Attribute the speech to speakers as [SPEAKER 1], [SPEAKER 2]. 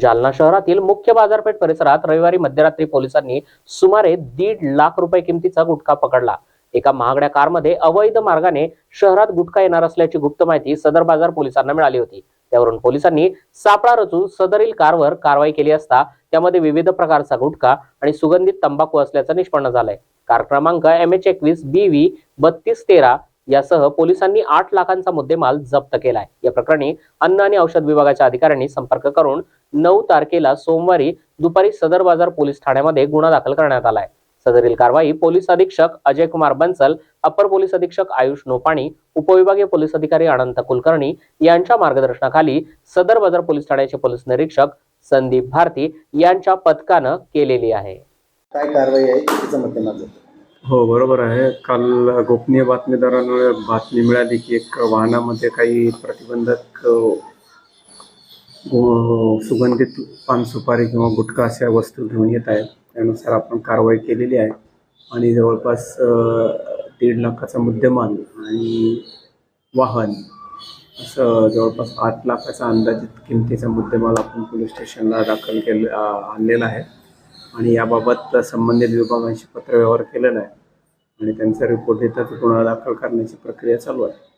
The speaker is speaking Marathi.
[SPEAKER 1] जालना शहरातील मुख्य बाजारपेठ परिसरात रविवारी मध्यरात्री पोलिसांनी सुमारे दीड लाख रुपये किमतीचा गुटखा पकडला. एका महागड्या कारमध्ये अवैध मार्गाने शहरात गुटखा येणार असल्याची गुप्त माहिती सदर बाजार पोलिसांना मिळाली होती. त्यावरून पोलिसांनी सापळा रचून सदरील कारवर कारवाई केली असता त्यामध्ये विविध प्रकारचा गुटखा आणि सुगंधित तंबाखू असल्याचं निष्पन्न झालंय. कार क्रमांक एम एच एकवीस बी व्ही बत्तीस तेरा यासह पोलिसांनी आठ लाखांचा मुद्देमाल जप्त केलाय. या प्रकरणी अन्न आणि औषध विभागाच्या अधिकाऱ्यांनी संपर्क करून नऊ तारखेला सोमवारी दुपारी सदर बाजार पोलीस ठाण्यामध्ये गुन्हा दाखल करण्यात आलाय. सदरील कारवाई पोलीस अधीक्षक अजय कुमार बन्सल अप्पर पोलीस अधीक्षक आयुष नोपाणी उपविभागीय पोलीस अधिकारी अनंत कुलकर्णी यांच्या मार्गदर्शनाखाली सदर बाजार पोलीस ठाण्याचे पोलीस निरीक्षक संदीप भारती यांच्या पथकानं केलेली आहे.
[SPEAKER 2] काय कारवाई आहे?
[SPEAKER 3] हो बरोबर आहे. काल गोपनीय बातमीदारांमुळे बातमी मिळाली की एक वाहनामध्ये काही प्रतिबंधक गो- सुगंधित पान सुपारी किंवा गुटखा अशा वस्तू घेऊन येत आहेत. त्यानुसार आपण कारवाई केलेली आहे. आणि जवळपास अ, दीड लाखाचा मुद्देमाल आणि वाहन असं जवळपास आठ लाखाचा अंदाजित किमतीचा मुद्देमाल आपण पोलीस स्टेशनला दाखल केले आ, आणलेला आहे. आणि याबाबत संबंधित विभागांशी पत्रव्यवहार केलेला आहे. आणि त्यांचा रिपोर्ट येतात गुन्हा दाखल करण्याची प्रक्रिया चालू आहे.